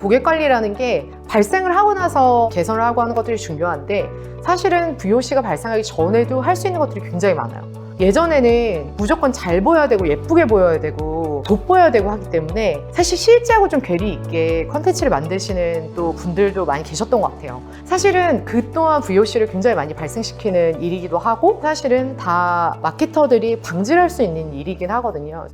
고객 관리라는 게 발생을 하고 나서 개선을 하고 하는 것들이 중요한데 사실은 VOC가 발생하기 전에도 할 수 있는 것들이 굉장히 많아요. 예전에는 무조건 잘 보여야 되고 예쁘게 보여야 되고 돋보여야 되고 하기 때문에 사실 실제하고 좀 괴리 있게 컨텐츠를 만드시는 또 분들도 많이 계셨던 것 같아요. 사실은 그 또한 VOC를 굉장히 많이 발생시키는 일이기도 하고 사실은 다 마케터들이 방지를 할수 있는 일이긴 하거든요.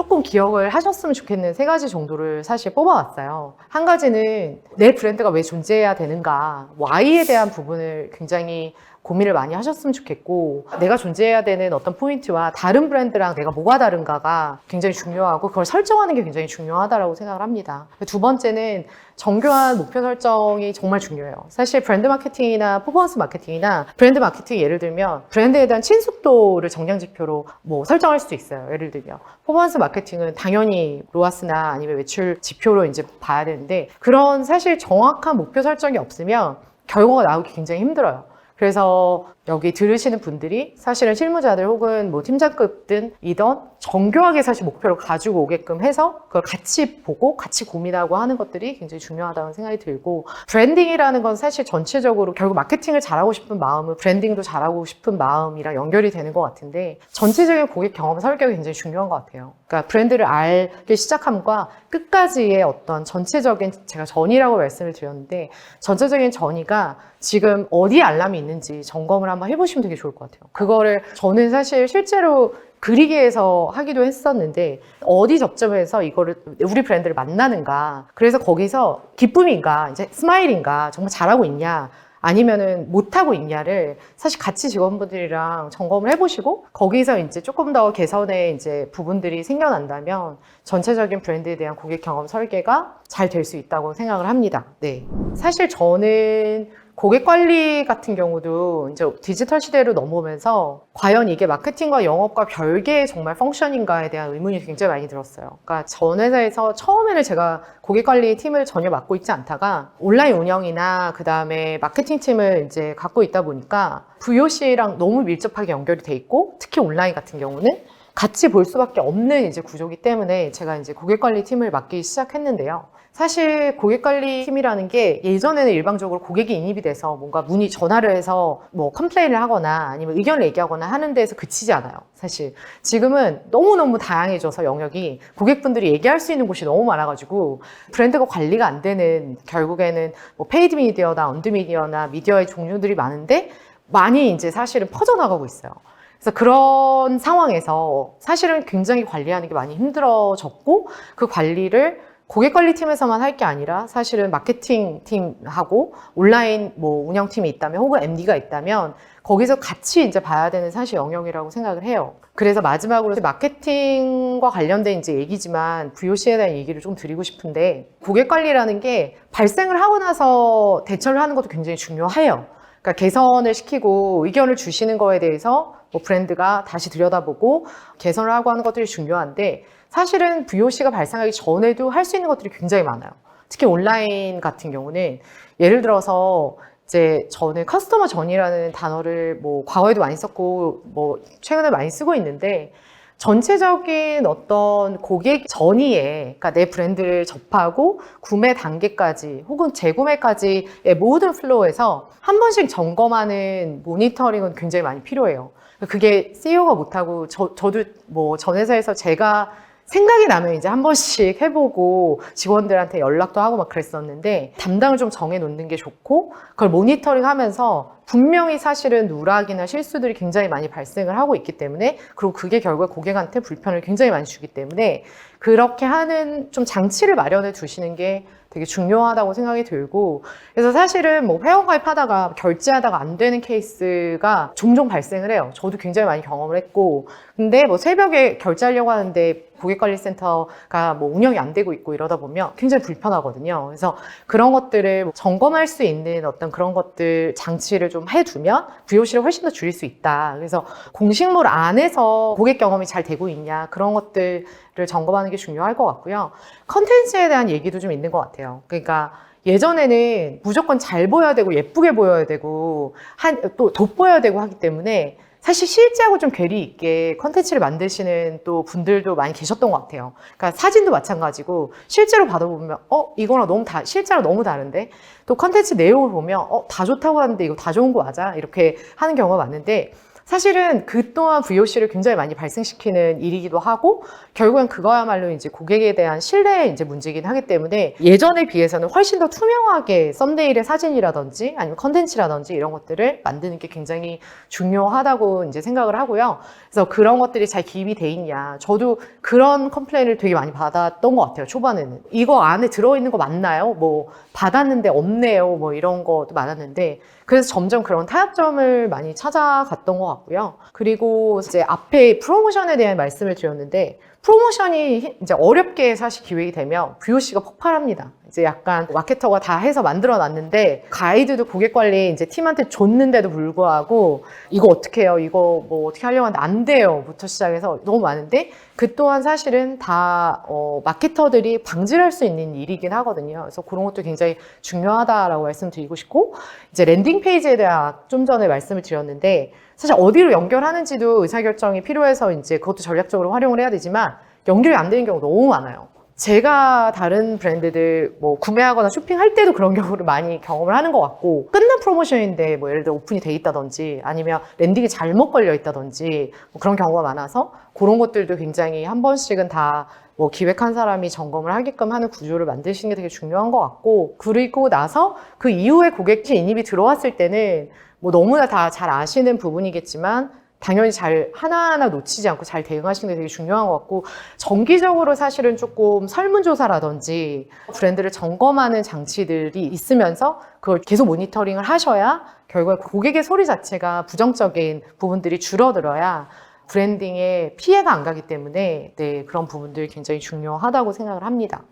조금 기억을 하셨으면 좋겠는 세 가지 정도를 사실 뽑아왔어요. 한 가지는 내 브랜드가 왜 존재해야 되는가, Y에 대한 부분을 굉장히 고민을 많이 하셨으면 좋겠고, 내가 존재해야 되는 어떤 포인트와 다른 브랜드랑 내가 뭐가 다른가가 굉장히 중요하고, 그걸 설정하는 게 굉장히 중요하다고 생각을 합니다. 두 번째는 정교한 목표 설정이 정말 중요해요. 사실 브랜드 마케팅이나 퍼포먼스 마케팅이나 브랜드 마케팅 예를 들면 브랜드에 대한 친숙도를 정량 지표로 뭐 설정할 수도 있어요. 예를 들면 퍼포먼스 마케팅은 당연히 로아스나 아니면 매출 지표로 이제 봐야 되는데 그런 사실 정확한 목표 설정이 없으면 결과가 나오기 굉장히 힘들어요. 그래서 여기 들으시는 분들이 사실은 실무자들 혹은 뭐 팀장급든 이던 정교하게 사실 목표를 가지고 오게끔 해서 그걸 같이 보고 같이 고민하고 하는 것들이 굉장히 중요하다는 생각이 들고 브랜딩이라는 건 사실 전체적으로 결국 마케팅을 잘하고 싶은 마음은 브랜딩도 잘하고 싶은 마음이랑 연결이 되는 것 같은데 전체적인 고객 경험 설계가 굉장히 중요한 것 같아요. 그러니까 브랜드를 알기 시작함과 끝까지의 어떤 전체적인 제가 전이라고 말씀을 드렸는데 전체적인 전이가 지금 어디에 알람이 있는지 점검을 한번 해보시면 되게 좋을 것 같아요. 그거를 저는 사실 실제로 그리기에서 하기도 했었는데 어디 접점에서 이거를 우리 브랜드를 만나는가 그래서 거기서 기쁨인가 이제 스마일인가 정말 잘하고 있냐 아니면은 못하고 있냐를 사실 같이 직원분들이랑 점검을 해보시고 거기서 이제 조금 더 개선의 이제 부분들이 생겨난다면 전체적인 브랜드에 대한 고객 경험 설계가 잘 될 수 있다고 생각을 합니다. 네. 사실 저는 고객 관리 같은 경우도 이제 디지털 시대로 넘어오면서 과연 이게 마케팅과 영업과 별개의 정말 펑션인가에 대한 의문이 굉장히 많이 들었어요. 그러니까 전 회사에서 처음에는 제가 고객 관리 팀을 전혀 맡고 있지 않다가 온라인 운영이나 그 다음에 마케팅 팀을 이제 갖고 있다 보니까 VOC랑 너무 밀접하게 연결이 돼 있고 특히 온라인 같은 경우는 같이 볼 수밖에 없는 이제 구조기 때문에 제가 이제 고객 관리 팀을 맡기 시작했는데요. 사실 고객 관리 팀이라는 게 예전에는 일방적으로 고객이 인입이 돼서 뭔가 문의 전화를 해서 뭐 컴플레인을 하거나 아니면 의견을 얘기하거나 하는 데에서 그치지 않아요. 사실 지금은 너무너무 다양해져서 영역이 고객분들이 얘기할 수 있는 곳이 너무 많아가지고 브랜드가 관리가 안 되는 결국에는 뭐 페이드 미디어나 언드 미디어나 미디어의 종류들이 많은데 많이 이제 사실은 퍼져나가고 있어요. 그래서 그런 상황에서 사실은 굉장히 관리하는 게 많이 힘들어졌고 그 관리를 고객 관리 팀에서만 할 게 아니라 사실은 마케팅 팀하고 온라인 뭐 운영팀이 있다면 혹은 MD가 있다면 거기서 같이 이제 봐야 되는 사실 영역이라고 생각을 해요. 그래서 마지막으로 마케팅과 관련된 이제 얘기지만 VOC에 대한 얘기를 좀 드리고 싶은데 고객 관리라는 게 발생을 하고 나서 대처를 하는 것도 굉장히 중요해요. 그러니까 개선을 시키고 의견을 주시는 거에 대해서 뭐 브랜드가 다시 들여다보고 개선을 하고 하는 것들이 중요한데 사실은 VOC가 발생하기 전에도 할 수 있는 것들이 굉장히 많아요. 특히 온라인 같은 경우는 예를 들어서 이제 저는 커스터머 전이라는 단어를 뭐 과거에도 많이 썼고 뭐 최근에 많이 쓰고 있는데 전체적인 어떤 고객 전이에 그러니까 내 브랜드를 접하고 구매 단계까지 혹은 재구매까지의 모든 플로우에서 한 번씩 점검하는 모니터링은 굉장히 많이 필요해요. 그게 CEO가 못하고 저, 저도 뭐 전 회사에서 제가 생각이 나면 이제 한 번씩 해보고 직원들한테 연락도 하고 막 그랬었는데 담당을 좀 정해놓는 게 좋고 그걸 모니터링 하면서 분명히 사실은 누락이나 실수들이 굉장히 많이 발생을 하고 있기 때문에 그리고 그게 결국에 고객한테 불편을 굉장히 많이 주기 때문에 그렇게 하는 좀 장치를 마련해 두시는 게 되게 중요하다고 생각이 들고 그래서 사실은 뭐 회원 가입 하다가 결제하다가 안 되는 케이스가 종종 발생을 해요. 저도 굉장히 많이 경험을 했고 근데 뭐 새벽에 결제하려고 하는데 고객관리센터가 뭐 운영이 안 되고 있고 이러다 보면 굉장히 불편하거든요. 그래서 그런 것들을 점검할 수 있는 어떤 그런 것들 장치를 좀 해두면 VOC를 훨씬 더 줄일 수 있다. 그래서 공식물 안에서 고객 경험이 잘 되고 있냐 그런 것들을 점검하는 게 중요할 것 같고요. 컨텐츠에 대한 얘기도 좀 있는 것 같아요. 그러니까 예전에는 무조건 잘 보여야 되고 예쁘게 보여야 되고 한 또 돋보여야 되고 하기 때문에 사실 실제하고 좀 괴리 있게 컨텐츠를 만드시는 또 분들도 많이 계셨던 것 같아요. 그러니까 사진도 마찬가지고 실제로 받아보면 어 이거랑 너무 다 실제랑 너무 다른데 또 컨텐츠 내용을 보면 어 다 좋다고 하는데 이거 다 좋은 거 맞아 이렇게 하는 경우가 많은데 사실은 그 또한 VOC를 굉장히 많이 발생시키는 일이기도 하고 결국엔 그거야말로 이제 고객에 대한 신뢰의 이제 문제이긴 하기 때문에 예전에 비해서는 훨씬 더 투명하게 썸네일의 사진이라든지 아니면 컨텐츠라든지 이런 것들을 만드는 게 굉장히 중요하다고 이제 생각을 하고요. 그래서 그런 것들이 잘 기입이 돼 있냐. 저도 그런 컴플레인을 되게 많이 받았던 것 같아요. 초반에는. 이거 안에 들어있는 거 맞나요? 뭐 받았는데 없네요. 뭐 이런 것도 많았는데 그래서 점점 그런 타협점을 많이 찾아갔던 것 같고 요. 그리고 이제 앞에 프로모션에 대한 말씀을 드렸는데 프로모션이 이제 어렵게 사실 기획이 되면 VOC가 폭발합니다. 이제 약간 마케터가 다 해서 만들어 놨는데 가이드도 고객 관리 이제 팀한테 줬는데도 불구하고 이거 어떻게 해요? 이거 뭐 어떻게 하려고 하는데 안 돼요. 부터 시작해서 너무 많은데 그 또한 사실은 다 어, 마케터들이 방지를 할 수 있는 일이긴 하거든요. 그래서 그런 것도 굉장히 중요하다라고 말씀드리고 싶고 이제 랜딩 페이지에 대한 좀 전에 말씀을 드렸는데 사실 어디로 연결하는지도 의사결정이 필요해서 이제 그것도 전략적으로 활용을 해야 되지만 연결이 안 되는 경우 너무 많아요. 제가 다른 브랜드들 뭐 구매하거나 쇼핑할 때도 그런 경우를 많이 경험을 하는 것 같고 끝난 프로모션인데 뭐 예를 들어 오픈이 돼 있다든지 아니면 랜딩이 잘못 걸려 있다든지 뭐 그런 경우가 많아서 그런 것들도 굉장히 한 번씩은 다 뭐 기획한 사람이 점검을 하게끔 하는 구조를 만드시는 게 되게 중요한 것 같고 그리고 나서 그 이후에 고객 진입이 들어왔을 때는 뭐 너무나 다 잘 아시는 부분이겠지만 당연히 잘 하나하나 놓치지 않고 잘 대응하시는 게 되게 중요한 것 같고 정기적으로 사실은 조금 설문조사라든지 브랜드를 점검하는 장치들이 있으면서 그걸 계속 모니터링을 하셔야 결국에 고객의 소리 자체가 부정적인 부분들이 줄어들어야 브랜딩에 피해가 안 가기 때문에 네, 그런 부분들이 굉장히 중요하다고 생각을 합니다.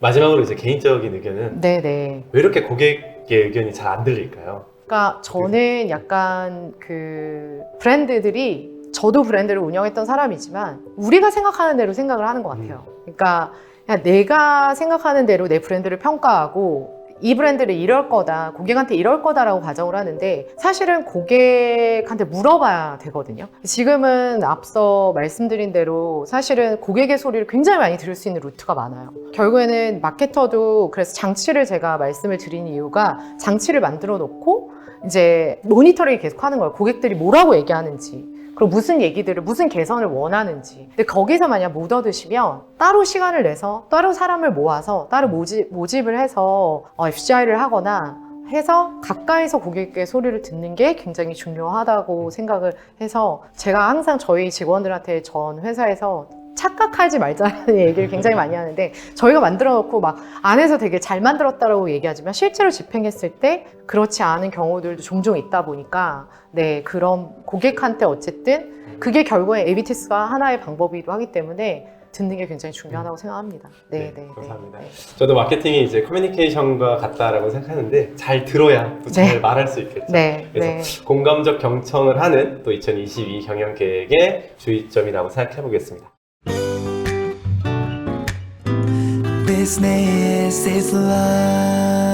마지막으로 이제 개인적인 의견은 네네. 왜 이렇게 고객의 의견이 잘 안 들릴까요? 그러니까 저는 약간 그 브랜드들이 저도 브랜드를 운영했던 사람이지만 우리가 생각하는 대로 생각을 하는 것 같아요. 그러니까 내가 생각하는 대로 내 브랜드를 평가하고 이 브랜드를 이럴 거다, 고객한테 이럴 거다라고 가정을 하는데 사실은 고객한테 물어봐야 되거든요. 지금은 앞서 말씀드린 대로 사실은 고객의 소리를 굉장히 많이 들을 수 있는 루트가 많아요. 결국에는 마케터도 그래서 장치를 제가 말씀을 드린 이유가 장치를 만들어 놓고 이제 모니터링 계속 하는 거예요. 고객들이 뭐라고 얘기하는지. 그리고 무슨 얘기들을, 무슨 개선을 원하는지. 근데 거기서 만약 못 얻으시면 따로 시간을 내서 따로 사람을 모아서 따로 모집, 모집을 해서 어, FCI를 하거나 해서 가까이서 고객의 소리를 듣는 게 굉장히 중요하다고 생각을 해서 제가 항상 저희 직원들한테 전 회사에서 착각하지 말자는 얘기를 굉장히 많이 하는데 저희가 만들어 놓고 막 안에서 되게 잘 만들었다라고 얘기하지만 실제로 집행했을 때 그렇지 않은 경우들도 종종 있다 보니까 네 그런 고객한테 어쨌든 그게 결국에 AB 테스트가 하나의 방법이기도 하기 때문에 듣는 게 굉장히 중요하다고 생각합니다. 네, 네, 네. 감사합니다. 네. 저도 마케팅이 이제 커뮤니케이션과 같다라고 생각하는데 잘 들어야 또 잘 네. 말할 수 있겠죠. 네, 그래서 네. 공감적 경청을 하는 또 2022 경영 계획의 주의점이라고 생각해 보겠습니다. righteousness is love.